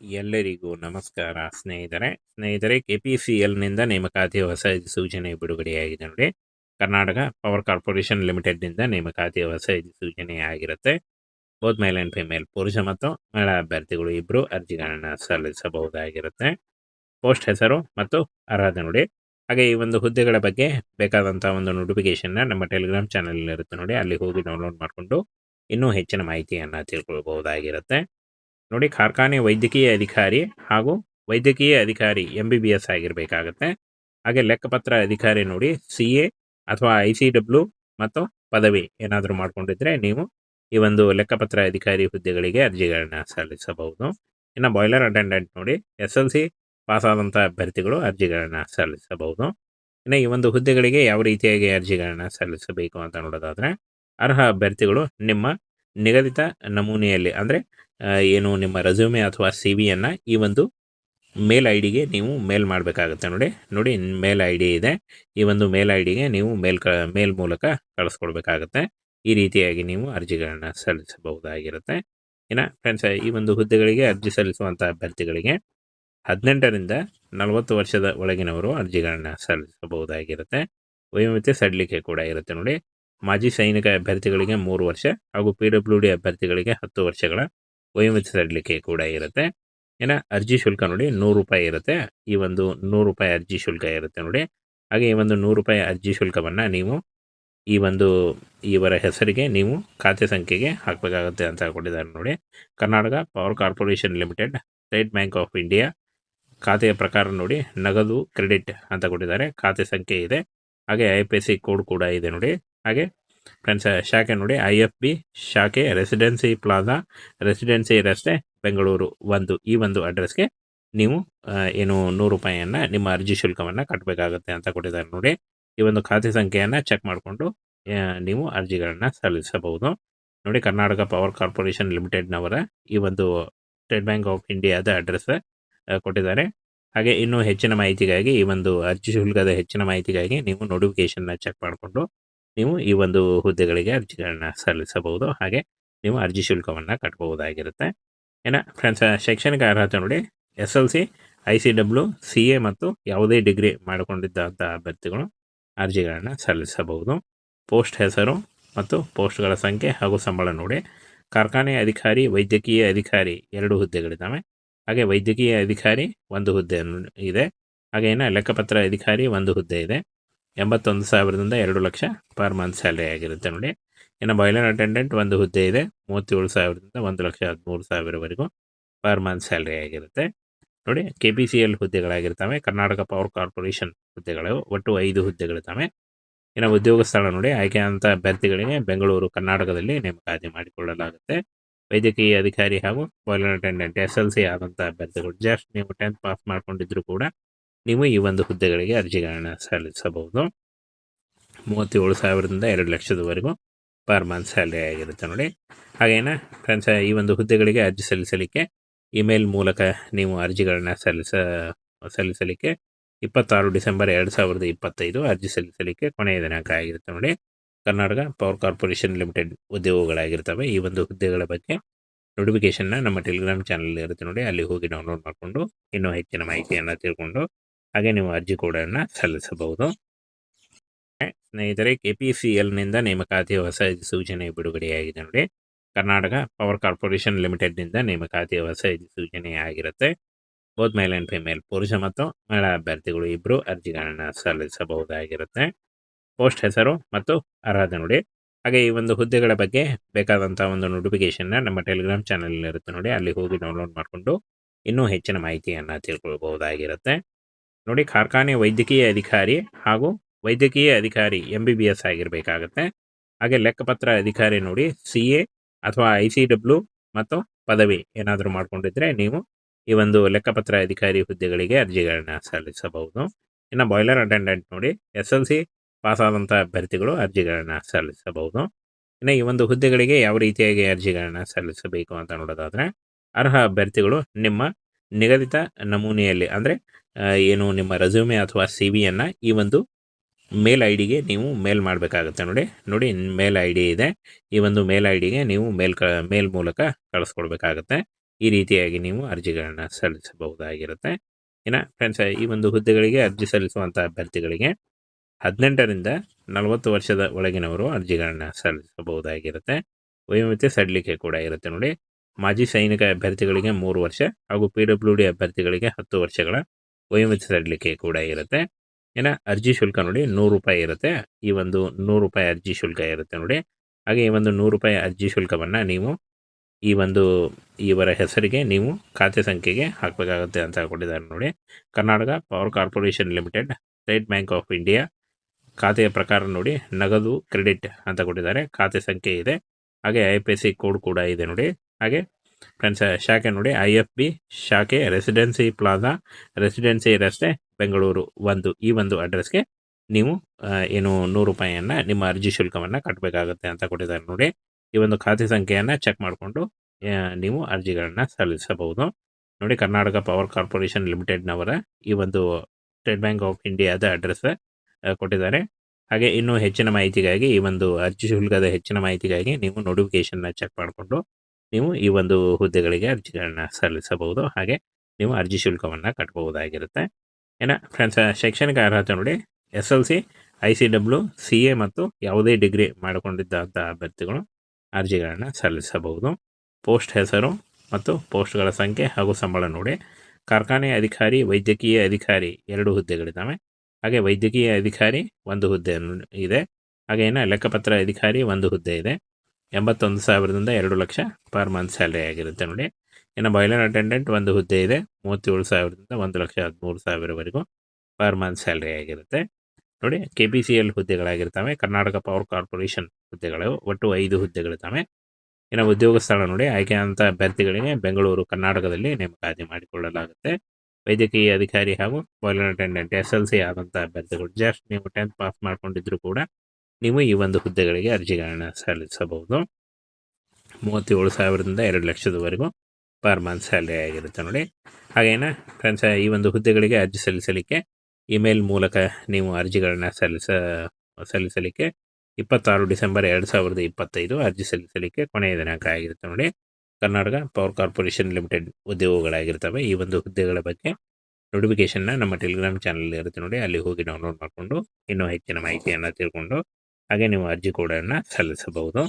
ಎಲ್ಲರಿಗೂ ನಮಸ್ಕಾರ. ಸ್ನೇಹಿತರೆ ಸ್ನೇಹಿತರೆ ಕೆ ಪಿ ಸಿ ಎಲ್ನಿಂದ ನೇಮಕಾತಿ ಹೊಸ ಸೂಚನೆ ಬಿಡುಗಡೆಯಾಗಿದೆ ನೋಡಿ. ಕರ್ನಾಟಕ ಪವರ್ ಕಾರ್ಪೊರೇಷನ್ ಲಿಮಿಟೆಡ್ನಿಂದ ನೇಮಕಾತಿ ಹೊಸ ಸೂಚನೆ ಆಗಿರುತ್ತೆ ಬೋತ್ ಮೇಲ್ ಆ್ಯಂಡ್ ಫಿಮೇಲ್ ಪುರುಷ ಮತ್ತು ಮಹಿಳಾ ಅಭ್ಯರ್ಥಿಗಳು ಇಬ್ಬರು ಅರ್ಜಿಗಳನ್ನು ಸಲ್ಲಿಸಬಹುದಾಗಿರುತ್ತೆ. ಪೋಸ್ಟ್ ಹೆಸರು ಮತ್ತು ಅರ್ಹತೆ ನೋಡಿ. ಹಾಗೆ ಈ ಒಂದು ಹುದ್ದೆಗಳ ಬಗ್ಗೆ ಬೇಕಾದಂಥ ಒಂದು ನೋಟಿಫಿಕೇಶನ್ನ ನಮ್ಮ ಟೆಲಿಗ್ರಾಮ್ ಚಾನಲ್ ಇರುತ್ತೆ ನೋಡಿ. ಅಲ್ಲಿ ಹೋಗಿ ಡೌನ್ಲೋಡ್ ಮಾಡಿಕೊಂಡು ಇನ್ನೂ ಹೆಚ್ಚಿನ ಮಾಹಿತಿಯನ್ನು ತಿಳ್ಕೊಳ್ಬಹುದಾಗಿರುತ್ತೆ. ನೋಡಿ, ಕಾರ್ಖಾನೆ ವೈದ್ಯಕೀಯ ಅಧಿಕಾರಿ ಹಾಗೂ ವೈದ್ಯಕೀಯ ಅಧಿಕಾರಿ ಎಂ ಬಿ ಬಿ ಎಸ್ ಆಗಿರಬೇಕಾಗತ್ತೆ. ಹಾಗೆ ಲೆಕ್ಕಪತ್ರ ಅಧಿಕಾರಿ ನೋಡಿ ಸಿ ಎ ಅಥವಾ ಐ ಸಿ ಡಬ್ಲ್ಯೂ ಮತ್ತು ಪದವಿ ಏನಾದರೂ ಮಾಡ್ಕೊಂಡಿದ್ರೆ ನೀವು ಈ ಒಂದು ಲೆಕ್ಕಪತ್ರ ಅಧಿಕಾರಿ ಹುದ್ದೆಗಳಿಗೆ ಅರ್ಜಿಗಳನ್ನ ಸಲ್ಲಿಸಬಹುದು. ಇನ್ನು ಬಾಯ್ಲರ್ ಅಟೆಂಡೆಂಟ್ ನೋಡಿ ಎಸ್ ಎಲ್ ಸಿ ಪಾಸಾದಂಥ ಅಭ್ಯರ್ಥಿಗಳು ಅರ್ಜಿಗಳನ್ನ ಸಲ್ಲಿಸಬಹುದು. ಇನ್ನು ಈ ಒಂದು ಹುದ್ದೆಗಳಿಗೆ ಯಾವ ರೀತಿಯಾಗಿ ಅರ್ಜಿಗಳನ್ನ ಸಲ್ಲಿಸಬೇಕು ಅಂತ ನೋಡೋದಾದರೆ, ಅರ್ಹ ಅಭ್ಯರ್ಥಿಗಳು ನಿಮ್ಮ ನಿಗದಿತ ನಮೂನೆಯಲ್ಲಿ, ಅಂದರೆ ಏನು ನಿಮ್ಮ ರೆಸ್ಯೂಮೆ ಅಥವಾ ಸಿ ವಿಯನ್ನು ಈ ಒಂದು ಮೇಲ್ ಐ ಡಿಗೆ ನೀವು ಮೇಲ್ ಮಾಡಬೇಕಾಗುತ್ತೆ ನೋಡಿ. ನೋಡಿ ಮೇಲ್ ಐ ಡಿ ಇದೆ. ಈ ಒಂದು ಮೇಲ್ ಐ ಡಿಗೆ ನೀವು ಮೇಲ್ ಕ ಮೇಲ್ ಮೂಲಕ ಕಳಿಸ್ಕೊಡ್ಬೇಕಾಗತ್ತೆ. ಈ ರೀತಿಯಾಗಿ ನೀವು ಅರ್ಜಿಗಳನ್ನು ಸಲ್ಲಿಸಬಹುದಾಗಿರುತ್ತೆ. ಇನ್ನು ಫ್ರೆಂಡ್ಸ್ ಈ ಒಂದು ಹುದ್ದೆಗಳಿಗೆ ಅರ್ಜಿ ಸಲ್ಲಿಸುವಂಥ ಅಭ್ಯರ್ಥಿಗಳಿಗೆ ಹದಿನೆಂಟರಿಂದ ನಲವತ್ತು ವರ್ಷದ ಒಳಗಿನವರು ಅರ್ಜಿಗಳನ್ನು ಸಲ್ಲಿಸಬಹುದಾಗಿರುತ್ತೆ. ವಯೋಮಿತಿ ಸಡಿಲಿಕೆ ಕೂಡ ಇರುತ್ತೆ ನೋಡಿ. ಮಾಜಿ ಸೈನಿಕ ಅಭ್ಯರ್ಥಿಗಳಿಗೆ ಮೂರು ವರ್ಷ ಹಾಗೂ ಪಿ ಡಬ್ಲ್ಯೂ ಡಿ ಅಭ್ಯರ್ಥಿಗಳಿಗೆ ಹತ್ತು ವರ್ಷಗಳ ಸಡಿಲಿಕೆ ಕೂಡ ಇರುತ್ತೆ. ಏನ, ಅರ್ಜಿ ಶುಲ್ಕ ನೋಡಿ ನೂರು ರೂಪಾಯಿ ಇರುತ್ತೆ. ಈ ಒಂದು ನೂರು ರೂಪಾಯಿ ಅರ್ಜಿ ಶುಲ್ಕ ಇರುತ್ತೆ ನೋಡಿ. ಹಾಗೆ ಈ ಒಂದು ನೂರು ರೂಪಾಯಿ ಅರ್ಜಿ ಶುಲ್ಕವನ್ನು ನೀವು ಈ ಒಂದು ಇವರ ಹೆಸರಿಗೆ ನೀವು ಖಾತೆ ಸಂಖ್ಯೆಗೆ ಹಾಕಬೇಕಾಗುತ್ತೆ ಅಂತ ಕೊಟ್ಟಿದ್ದಾರೆ ನೋಡಿ. Karnataka power corporation limited, state bank of India ಖಾತೆಯ ಪ್ರಕಾರ ನೋಡಿ ನಗದು, ಕ್ರೆಡಿಟ್ ಅಂತ ಕೊಟ್ಟಿದ್ದಾರೆ. ಖಾತೆ ಸಂಖ್ಯೆ ಇದೆ. ಹಾಗೆ ಐ ಸಿ ಕೋಡ್ ಕೂಡ ಇದೆ ನೋಡಿ. ಹಾಗೆ ಫ್ರೆಂಡ್ಸ್ ಶಾಖೆ ನೋಡಿ ಐ ಎಫ್ ಬಿ ಶಾಖೆ ರೆಸಿಡೆನ್ಸಿ ಪ್ಲಾಜಾ ರೆಸಿಡೆನ್ಸಿ ರಸ್ತೆ, ಬೆಂಗಳೂರು ಒಂದು. ಈ ಒಂದು ಅಡ್ರೆಸ್ಗೆ ನೀವು ಏನು ನೂರು ರೂಪಾಯಿಯನ್ನು ನಿಮ್ಮ ಅರ್ಜಿ ಶುಲ್ಕವನ್ನು ಕಟ್ಟಬೇಕಾಗುತ್ತೆ ಅಂತ ಕೊಟ್ಟಿದ್ದಾರೆ ನೋಡಿ. ಈ ಒಂದು ಖಾತೆ ಸಂಖ್ಯೆಯನ್ನು ಚೆಕ್ ಮಾಡಿಕೊಂಡು ನೀವು ಅರ್ಜಿಗಳನ್ನು ಸಲ್ಲಿಸಬಹುದು. ನೋಡಿ, ಕರ್ನಾಟಕ ಪವರ್ ಕಾರ್ಪೊರೇಷನ್ ಲಿಮಿಟೆಡ್ನವರ ಈ ಒಂದು ಸ್ಟೇಟ್ ಬ್ಯಾಂಕ್ ಆಫ್ ಇಂಡಿಯಾದ ಅಡ್ರೆಸ್ ಕೊಟ್ಟಿದ್ದಾರೆ. ಹಾಗೆ ಇನ್ನೂ ಹೆಚ್ಚಿನ ಮಾಹಿತಿಗಾಗಿ ಈ ಒಂದು ಅರ್ಜಿ ಶುಲ್ಕದ ಹೆಚ್ಚಿನ ಮಾಹಿತಿಗಾಗಿ ನೀವು ನೋಟಿಫಿಕೇಶನ್ನ ಚೆಕ್ ಮಾಡಿಕೊಂಡು ನೀವು ಈ ಒಂದು ಹುದ್ದೆಗಳಿಗೆ ಅರ್ಜಿಗಳನ್ನ ಸಲ್ಲಿಸಬಹುದು. ಹಾಗೆ ನೀವು ಅರ್ಜಿ ಶುಲ್ಕವನ್ನು ಕಟ್ಟಬಹುದಾಗಿರುತ್ತೆ ಏನ ಫ್ರೆಂಡ್ಸ್, ಶೈಕ್ಷಣಿಕ ಅರ್ಹತೆ ನೋಡಿ, S L C, I C W, C A ಮತ್ತು ಯಾವುದೇ ಡಿಗ್ರಿ ಮಾಡಿಕೊಂಡಿದ್ದಂಥ ಅಭ್ಯರ್ಥಿಗಳು ಅರ್ಜಿಗಳನ್ನು ಸಲ್ಲಿಸಬಹುದು. ಪೋಸ್ಟ್ ಹೆಸರು ಮತ್ತು ಪೋಸ್ಟ್ಗಳ ಸಂಖ್ಯೆ ಹಾಗೂ ಸಂಬಳ ನೋಡಿ. ಕಾರ್ಖಾನೆ ಅಧಿಕಾರಿ, ವೈದ್ಯಕೀಯ ಅಧಿಕಾರಿ ಎರಡು ಹುದ್ದೆಗಳಿದ್ದಾವೆ. ಹಾಗೆ ವೈದ್ಯಕೀಯ ಅಧಿಕಾರಿ ಒಂದು ಹುದ್ದೆ ಇದೆ. ಹಾಗೆ ಇನ್ನು ಲೆಕ್ಕಪತ್ರ ಅಧಿಕಾರಿ ಒಂದು ಹುದ್ದೆ ಇದೆ. ಎಂಬತ್ತೊಂದು ಸಾವಿರದಿಂದ ಎರಡು ಲಕ್ಷ ಪರ್ ಮಂತ್ ಸ್ಯಾಲ್ರಿ ಆಗಿರುತ್ತೆ ನೋಡಿ. ಇನ್ನು ಬಾಯ್ಲರ್ ಅಟೆಂಡೆಂಟ್ ಒಂದು ಹುದ್ದೆ ಇದೆ, ಮೂವತ್ತೇಳು ಸಾವಿರದಿಂದ ಒಂದು ಲಕ್ಷ ಹದಿಮೂರು ಸಾವಿರವರೆಗೂ ಪರ್ ಮಂತ್ ಸ್ಯಾಲ್ರಿ ಆಗಿರುತ್ತೆ. ನೋಡಿ ಕೆ ಪಿ ಸಿ ಎಲ್ ಹುದ್ದೆಗಳಾಗಿರ್ತವೆ, ಕರ್ನಾಟಕ ಪವರ್ ಕಾರ್ಪೊರೇಷನ್ ಹುದ್ದೆಗಳು, ಒಟ್ಟು ಐದು ಹುದ್ದೆಗಳಿದ್ದಾವೆ. ಇನ್ನು ಉದ್ಯೋಗ ಸ್ಥಳ ನೋಡಿ ಆಯ್ಕೆಯಾದಂಥ ಅಭ್ಯರ್ಥಿಗಳಿಗೆ ಬೆಂಗಳೂರು, ಕರ್ನಾಟಕದಲ್ಲಿ ನೇಮಕಾತಿ ಮಾಡಿಕೊಳ್ಳಲಾಗುತ್ತೆ. ವೈದ್ಯಕೀಯ ಅಧಿಕಾರಿ ಹಾಗೂ boiler attendant S L C ಆದಂಥ ಅಭ್ಯರ್ಥಿಗಳು ಜಸ್ಟ್ ನೀವು ಟೆಂತ್ ಪಾಸ್ ಮಾಡ್ಕೊಂಡಿದ್ರು ಕೂಡ ನೀವು ಈ ಒಂದು ಹುದ್ದೆಗಳಿಗೆ ಅರ್ಜಿಗಳನ್ನು ಸಲ್ಲಿಸಬಹುದು. ಮೂವತ್ತೇಳು ಸಾವಿರದಿಂದ ಎರಡು ಲಕ್ಷದವರೆಗೂ ಪರ್ ಮಂತ್ ಸ್ಯಾಲ್ರಿ ಆಗಿರುತ್ತೆ ನೋಡಿ. ಹಾಗೇನ ಫ್ರೆಂಡ್ಸ್, ಈ ಒಂದು ಹುದ್ದೆಗಳಿಗೆ ಅರ್ಜಿ ಸಲ್ಲಿಸಲಿಕ್ಕೆ ಇಮೇಲ್ ಮೂಲಕ ನೀವು ಅರ್ಜಿಗಳನ್ನು ಸಲ್ಲಿಸ, ಸಲ್ಲಿಸಲಿಕ್ಕೆ ಇಪ್ಪತ್ತಾರು ಡಿಸೆಂಬರ್ ಎರಡು ಸಾವಿರದ ಇಪ್ಪತ್ತೈದು ಅರ್ಜಿ ಸಲ್ಲಿಸಲಿಕ್ಕೆ ಕೊನೆಯ ದಿನಾಂಕ ಆಗಿರುತ್ತೆ ನೋಡಿ. ಕರ್ನಾಟಕ ಪವರ್ ಕಾರ್ಪೊರೇಷನ್ ಲಿಮಿಟೆಡ್ ಉದ್ಯೋಗಗಳಾಗಿರ್ತವೆ. ಈ ಒಂದು ಹುದ್ದೆಗಳ ಬಗ್ಗೆ ನೋಟಿಫಿಕೇಶನ್ನ ನಮ್ಮ ಟೆಲಿಗ್ರಾಮ್ ಚಾನಲ್ ಇರುತ್ತೆ ನೋಡಿ. ಅಲ್ಲಿ ಹೋಗಿ ಡೌನ್ಲೋಡ್ ಮಾಡಿಕೊಂಡು ಇನ್ನೂ ಹೆಚ್ಚಿನ ಮಾಹಿತಿಯನ್ನು ತಿಳ್ಕೊಂಡು ಹಾಗೆ ನೀವು ಅರ್ಜಿ ಕೂಡ ಸಲ್ಲಿಸಬಹುದು. ಸ್ನೇಹಿತರೆ ಕೆ ಪಿ ಸಿ ಎಲ್ನಿಂದ ನೇಮಕಾತಿ ಹೊಸ ಸೂಚನೆ ಬಿಡುಗಡೆಯಾಗಿದೆ ನೋಡಿ. ಕರ್ನಾಟಕ ಪವರ್ ಕಾರ್ಪೊರೇಷನ್ ಲಿಮಿಟೆಡ್ನಿಂದ ನೇಮಕಾತಿ ಹೊಸ ಸೂಚನೆ ಆಗಿರುತ್ತೆ ಬೋತ್ ಮೇಲ್ ಆ್ಯಂಡ್ ಫಿಮೇಲ್ ಪುರುಷ ಮತ್ತು ಮಹಿಳಾ ಅಭ್ಯರ್ಥಿಗಳು ಇಬ್ಬರು ಅರ್ಜಿಗಳನ್ನು ಸಲ್ಲಿಸಬಹುದಾಗಿರುತ್ತೆ. ಪೋಸ್ಟ್ ಹೆಸರು ಮತ್ತು ಅರ್ಹತೆ ನೋಡಿ. ಹಾಗೆ ಈ ಒಂದು ಹುದ್ದೆಗಳ ಬಗ್ಗೆ ಬೇಕಾದಂಥ ಒಂದು ನೋಟಿಫಿಕೇಶನ್ನ ನಮ್ಮ ಟೆಲಿಗ್ರಾಮ್ ಚಾನಲ್ ಇರುತ್ತೆ ನೋಡಿ. ಅಲ್ಲಿ ಹೋಗಿ ಡೌನ್ಲೋಡ್ ಮಾಡಿಕೊಂಡು ಇನ್ನೂ ಹೆಚ್ಚಿನ ಮಾಹಿತಿಯನ್ನು ತಿಳ್ಕೊಳ್ಬಹುದಾಗಿರುತ್ತೆ. ನೋಡಿ, ಕಾರ್ಖಾನೆ ವೈದ್ಯಕೀಯ ಅಧಿಕಾರಿ ಹಾಗೂ ವೈದ್ಯಕೀಯ ಅಧಿಕಾರಿ ಎಂ ಬಿ ಬಿ ಎಸ್ ಆಗಿರಬೇಕಾಗತ್ತೆ. ಹಾಗೆ ಲೆಕ್ಕಪತ್ರ ಅಧಿಕಾರಿ ನೋಡಿ, ಸಿ ಎ ಅಥವಾ ಐ ಸಿ ಡಬ್ಲ್ಯೂ ಮತ್ತು ಪದವಿ ಏನಾದರೂ ಮಾಡ್ಕೊಂಡಿದ್ರೆ ನೀವು ಈ ಒಂದು ಲೆಕ್ಕಪತ್ರ ಅಧಿಕಾರಿ ಹುದ್ದೆಗಳಿಗೆ ಅರ್ಜಿಗಳನ್ನ ಸಲ್ಲಿಸಬಹುದು. ಇನ್ನು ಬಾಯ್ಲರ್ ಅಟೆಂಡೆಂಟ್ ನೋಡಿ, ಎಸ್ ಎಲ್ ಸಿ ಪಾಸಾದಂಥ ಅಭ್ಯರ್ಥಿಗಳು ಅರ್ಜಿಗಳನ್ನು ಸಲ್ಲಿಸಬಹುದು. ಇನ್ನು ಈ ಒಂದು ಹುದ್ದೆಗಳಿಗೆ ಯಾವ ರೀತಿಯಾಗಿ ಅರ್ಜಿಗಳನ್ನು ಸಲ್ಲಿಸಬೇಕು ಅಂತ ನೋಡೋದಾದ್ರೆ, ಅರ್ಹ ಅಭ್ಯರ್ಥಿಗಳು ನಿಮ್ಮ ನಿಗದಿತ ನಮೂನೆಯಲ್ಲಿ, ಅಂದರೆ ಏನು ನಿಮ್ಮ ರೆಸ್ಯೂಮೆ ಅಥವಾ ಸಿ ವಿಯನ್ನು ಈ ಒಂದು ಮೇಲ್ ಐ ಡಿಗೆ ನೀವು ಮೇಲ್ ಮಾಡಬೇಕಾಗುತ್ತೆ ನೋಡಿ. ನೋಡಿ ಮೇಲ್ ಐ ಡಿ ಇದೆ. ಈ ಒಂದು ಮೇಲ್ ಐ ಡಿಗೆ ನೀವು ಮೇಲ್ ಕ ಮೇಲ್ ಮೂಲಕ ಕಳಿಸ್ಕೊಡ್ಬೇಕಾಗತ್ತೆ. ಈ ರೀತಿಯಾಗಿ ನೀವು ಅರ್ಜಿಗಳನ್ನು ಸಲ್ಲಿಸಬಹುದಾಗಿರುತ್ತೆ. ಇನ್ನು ಫ್ರೆಂಡ್ಸ್ ಈ ಒಂದು ಹುದ್ದೆಗಳಿಗೆ ಅರ್ಜಿ ಸಲ್ಲಿಸುವಂಥ ಅಭ್ಯರ್ಥಿಗಳಿಗೆ ಹದಿನೆಂಟರಿಂದ ನಲವತ್ತು ವರ್ಷದ ಒಳಗಿನವರು ಅರ್ಜಿಗಳನ್ನು ಸಲ್ಲಿಸಬಹುದಾಗಿರುತ್ತೆ. ವಯೋಮಿತಿ ಸಡಿಲಿಕೆ ಕೂಡ ಇರುತ್ತೆ ನೋಡಿ. ಮಾಜಿ ಸೈನಿಕ ಅಭ್ಯರ್ಥಿಗಳಿಗೆ ಮೂರು ವರ್ಷ ಹಾಗೂ ಪಿ ಡಬ್ಲ್ಯೂ ಡಿ ಅಭ್ಯರ್ಥಿಗಳಿಗೆ ಹತ್ತು ವರ್ಷಗಳ ವಯೋಮಿತಿ ಕೂಡ ಇರುತ್ತೆ. ಏನ, ಅರ್ಜಿ ಶುಲ್ಕ ನೋಡಿ ನೂರು ರೂಪಾಯಿ ಇರುತ್ತೆ. ಈ ಒಂದು ನೂರು ರೂಪಾಯಿ ಅರ್ಜಿ ಶುಲ್ಕ ಇರುತ್ತೆ ನೋಡಿ. ಹಾಗೆ ಈ ಒಂದು ನೂರು ರೂಪಾಯಿ ಅರ್ಜಿ ಶುಲ್ಕವನ್ನು ನೀವು ಈ ಒಂದು, ಇವರ ಹೆಸರಿಗೆ ನೀವು ಖಾತೆ ಸಂಖ್ಯೆಗೆ ಹಾಕಬೇಕಾಗುತ್ತೆ ಅಂತ ಕೊಟ್ಟಿದ್ದಾರೆ ನೋಡಿ. Karnataka power corporation limited, state bank of India ಖಾತೆಯ ಪ್ರಕಾರ ನೋಡಿ ನಗದು ಕ್ರೆಡಿಟ್ ಅಂತ ಕೊಟ್ಟಿದ್ದಾರೆ. ಖಾತೆ ಸಂಖ್ಯೆ ಇದೆ. ಹಾಗೆ ಐ ಪಿ ಕೋಡ್ ಕೂಡ ಇದೆ ನೋಡಿ. ಹಾಗೆ ಫ್ರೆಂಡ್ಸ್ ಶಾಖೆ ನೋಡಿ ಐ ಎಫ್ ಬಿ ಶಾಖೆ ರೆಸಿಡೆನ್ಸಿ ಪ್ಲಾಜಾ ರೆಸಿಡೆನ್ಸಿ ರಸ್ತೆ, ಬೆಂಗಳೂರು ಒಂದು. ಈ ಒಂದು ಅಡ್ರೆಸ್ಗೆ ನೀವು ಏನು ನೂರು ರೂಪಾಯಿಯನ್ನು ನಿಮ್ಮ ಅರ್ಜಿ ಶುಲ್ಕವನ್ನು ಕಟ್ಟಬೇಕಾಗುತ್ತೆ ಅಂತ ಕೊಟ್ಟಿದ್ದಾರೆ ನೋಡಿ. ಈ ಒಂದು ಖಾತೆ ಸಂಖ್ಯೆಯನ್ನು ಚೆಕ್ ಮಾಡಿಕೊಂಡು ನೀವು ಅರ್ಜಿಗಳನ್ನು ಸಲ್ಲಿಸಬಹುದು. ನೋಡಿ, ಕರ್ನಾಟಕ ಪವರ್ ಕಾರ್ಪೊರೇಷನ್ ಲಿಮಿಟೆಡ್ನವರ ಈ ಒಂದು ಸ್ಟೇಟ್ ಬ್ಯಾಂಕ್ ಆಫ್ ಇಂಡಿಯಾದ ಅಡ್ರೆಸ್ ಕೊಟ್ಟಿದ್ದಾರೆ. ಹಾಗೆ ಇನ್ನೂ ಹೆಚ್ಚಿನ ಮಾಹಿತಿಗಾಗಿ ಈ ಒಂದು ಅರ್ಜಿ ಶುಲ್ಕದ ಹೆಚ್ಚಿನ ಮಾಹಿತಿಗಾಗಿ ನೀವು ನೋಟಿಫಿಕೇಶನ್ನ ಚೆಕ್ ಮಾಡಿಕೊಂಡು ನೀವು ಈ ಒಂದು ಹುದ್ದೆಗಳಿಗೆ ಅರ್ಜಿಗಳನ್ನು ಸಲ್ಲಿಸಬಹುದು. ಹಾಗೆ ನೀವು ಅರ್ಜಿ ಶುಲ್ಕವನ್ನು ಕಟ್ಟಬಹುದಾಗಿರುತ್ತೆ ಏನ ಫ್ರೆಂಡ್ಸ್, ಶೈಕ್ಷಣಿಕ ಅರ್ಹತೆ ನೋಡಿ, S L C, I C W, C A ಮತ್ತು ಯಾವುದೇ ಡಿಗ್ರಿ ಮಾಡಿಕೊಂಡಿದ್ದಂಥ ಅಭ್ಯರ್ಥಿಗಳು ಅರ್ಜಿಗಳನ್ನು ಸಲ್ಲಿಸಬಹುದು. ಪೋಸ್ಟ್ ಹೆಸರು ಮತ್ತು ಪೋಸ್ಟ್ಗಳ ಸಂಖ್ಯೆ ಹಾಗೂ ಸಂಬಳ ನೋಡಿ. ಕಾರ್ಖಾನೆ ಅಧಿಕಾರಿ, ವೈದ್ಯಕೀಯ ಅಧಿಕಾರಿ ಎರಡು ಹುದ್ದೆಗಳಿದ್ದಾವೆ. ಹಾಗೆ ವೈದ್ಯಕೀಯ ಅಧಿಕಾರಿ ಒಂದು ಹುದ್ದೆ ಇದೆ. ಹಾಗೆ ಏನು ಲೆಕ್ಕಪತ್ರ ಅಧಿಕಾರಿ ಒಂದು ಹುದ್ದೆ ಇದೆ. ಎಂಬತ್ತೊಂದು ಸಾವಿರದಿಂದ ಎರಡು ಲಕ್ಷ ಪರ್ ಮಂತ್ ಸ್ಯಾಲ್ರಿ ಆಗಿರುತ್ತೆ ನೋಡಿ. ಇನ್ನು ಬಾಯ್ಲರ್ ಅಟೆಂಡೆಂಟ್ ಒಂದು ಹುದ್ದೆ ಇದೆ, ಮೂವತ್ತೇಳು ಸಾವಿರದಿಂದ ಒಂದು ಲಕ್ಷ ಹದಿಮೂರು ಸಾವಿರವರೆಗೂ ಪರ್ ಮಂತ್ ಸ್ಯಾಲ್ರಿ ಆಗಿರುತ್ತೆ. ನೋಡಿ ಕೆ ಪಿ ಸಿ ಎಲ್ ಹುದ್ದೆಗಳಾಗಿರ್ತವೆ, ಕರ್ನಾಟಕ ಪವರ್ ಕಾರ್ಪೊರೇಷನ್ ಹುದ್ದೆಗಳು, ಒಟ್ಟು ಐದು ಹುದ್ದೆಗಳಿದ್ದಾವೆ. ಇನ್ನು ಉದ್ಯೋಗ ಸ್ಥಳ ನೋಡಿ ಆಯ್ಕೆ ಆಯ್ಕೆಯಾದಂಥ ಅಭ್ಯರ್ಥಿಗಳಿಗೆ ಬೆಂಗಳೂರು, ಕರ್ನಾಟಕದಲ್ಲಿ ನೇಮಕಾತಿ ಮಾಡಿಕೊಳ್ಳಲಾಗುತ್ತೆ. ವೈದ್ಯಕೀಯ ಅಧಿಕಾರಿ ಹಾಗೂ boiler attendant S L C ಆದಂಥ ಅಭ್ಯರ್ಥಿಗಳು ಜಸ್ಟ್ ನೀವು ಟೆಂತ್ ಪಾಸ್ ಮಾಡ್ಕೊಂಡಿದ್ರು ಕೂಡ ನೀವು ಈ ಒಂದು ಹುದ್ದೆಗಳಿಗೆ ಅರ್ಜಿಗಳನ್ನು ಸಲ್ಲಿಸಬಹುದು. ಮೂವತ್ತೇಳು ಸಾವಿರದಿಂದ ಎರಡು ಲಕ್ಷದವರೆಗೂ ಪರ್ ಮಂತ್ ಸ್ಯಾಲ್ರಿ ಆಗಿರುತ್ತೆ ನೋಡಿ. ಹಾಗೇನ ಫ್ರೆಂಡ್ಸ್, ಈ ಒಂದು ಹುದ್ದೆಗಳಿಗೆ ಅರ್ಜಿ ಸಲ್ಲಿಸಲಿಕ್ಕೆ ಇಮೇಲ್ ಮೂಲಕ ನೀವು ಅರ್ಜಿಗಳನ್ನ ಸಲ್ಲಿಸ, ಸಲ್ಲಿಸಲಿಕ್ಕೆ ಇಪ್ಪತ್ತಾರು ಡಿಸೆಂಬರ್ ಎರಡು ಸಾವಿರದ ಇಪ್ಪತ್ತೈದು ಅರ್ಜಿ ಸಲ್ಲಿಸಲಿಕ್ಕೆ ಕೊನೆಯ ದಿನಾಂಕ ಆಗಿರುತ್ತೆ ನೋಡಿ. ಕರ್ನಾಟಕ ಪವರ್ ಕಾರ್ಪೊರೇಷನ್ ಲಿಮಿಟೆಡ್ ಉದ್ಯೋಗಗಳಾಗಿರ್ತವೆ. ಈ ಒಂದು ಹುದ್ದೆಗಳ ಬಗ್ಗೆ ನೋಟಿಫಿಕೇಷನ್ನ ನಮ್ಮ ಟೆಲಿಗ್ರಾಮ್ ಚಾನಲ್ ಇರುತ್ತೆ ನೋಡಿ. ಅಲ್ಲಿ ಹೋಗಿ ಡೌನ್ಲೋಡ್ ಮಾಡಿಕೊಂಡು ಇನ್ನೂ ಹೆಚ್ಚಿನ ಮಾಹಿತಿಯನ್ನು ತಿಳ್ಕೊಂಡು ಹಾಗೆ ನೀವು ಅರ್ಜಿ ಕೂಡ ಸಲ್ಲಿಸಬಹುದು.